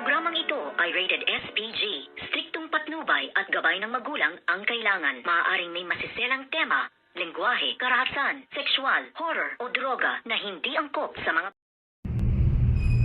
Programang ito ay rated SPG. Striktong patnubay at gabay ng magulang ang kailangan. Maaaring may masiselang tema, lengguwahe, karahasan, sexual, horror o droga na hindi angkop sa mga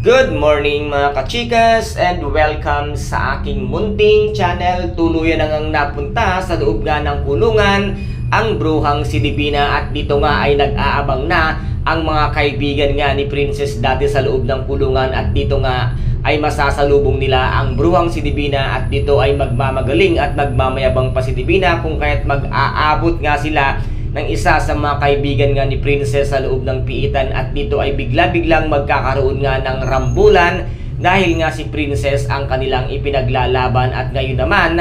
Good morning mga kachikas and welcome sa aking munting channel. Tuluyan na ngang napunta sa loob nga ng kulungan ang bruhang si Divina at dito nga ay nag-aabang na ang mga kaibigan nga ni Princess dati sa loob ng kulungan at dito nga ay masasalubong nila ang bruhang si Divina at dito ay magmamagaling at magmamayabang pa si Divina kung kaya't mag-aabot nga sila ng isa sa mga kaibigan nga ni Princess sa loob ng piitan. At dito ay bigla-biglang magkakaroon nga ng rambulan dahil nga si Princess ang kanilang ipinaglalaban. At ngayon naman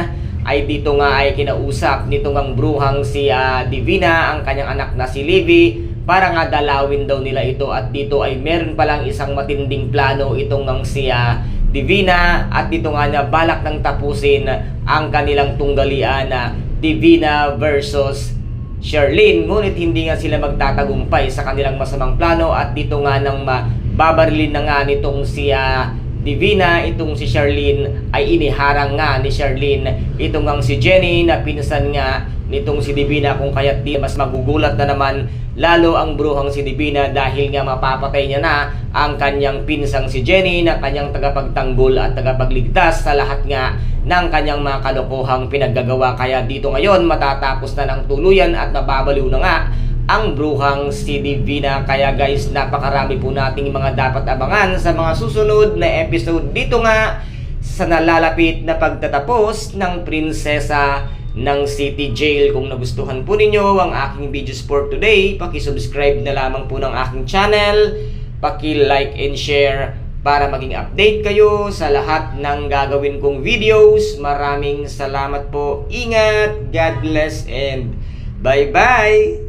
ay dito nga ay kinausap nito ngang bruhang si ah, Divina ang kanyang anak na si Livy para nga dalawin daw nila ito at dito ay meron palang isang matinding plano itong ngang si ah, Divina at dito nga niya balak nang tapusin ang kanilang tunggalian na Divina versus Sherlyn, ngunit hindi nga sila magtatagumpay sa kanilang masamang plano at dito nga nang mababarilin na nga nitong si ah, Divina, itong si Sherlyn ay iniharang nga ni Sherlyn itong ang si Jenny na pinsan nga nitong si Divina kung kaya't di mas magugulat na naman lalo ang bruhang si Divina dahil nga mapapatay niya na ang kanyang pinsang si Jenny na kanyang tagapagtanggol at tagapagligtas sa lahat nga ng kanyang mga kalokohang pinaggagawa. Kaya dito ngayon matatapos na ng tuluyan at mababaliw na nga ang bruhang si Divina kaya guys napakarami po nating mga dapat abangan sa mga susunod na episode dito nga sa nalalapit na pagtatapos ng prinsesa ng City Jail. Kung nagustuhan po ninyo ang aking videos for today, paki-subscribe na lamang po ng aking channel, paki-like and share para maging update kayo sa lahat ng gagawin kong videos. Maraming salamat po. Ingat, God bless, and bye-bye!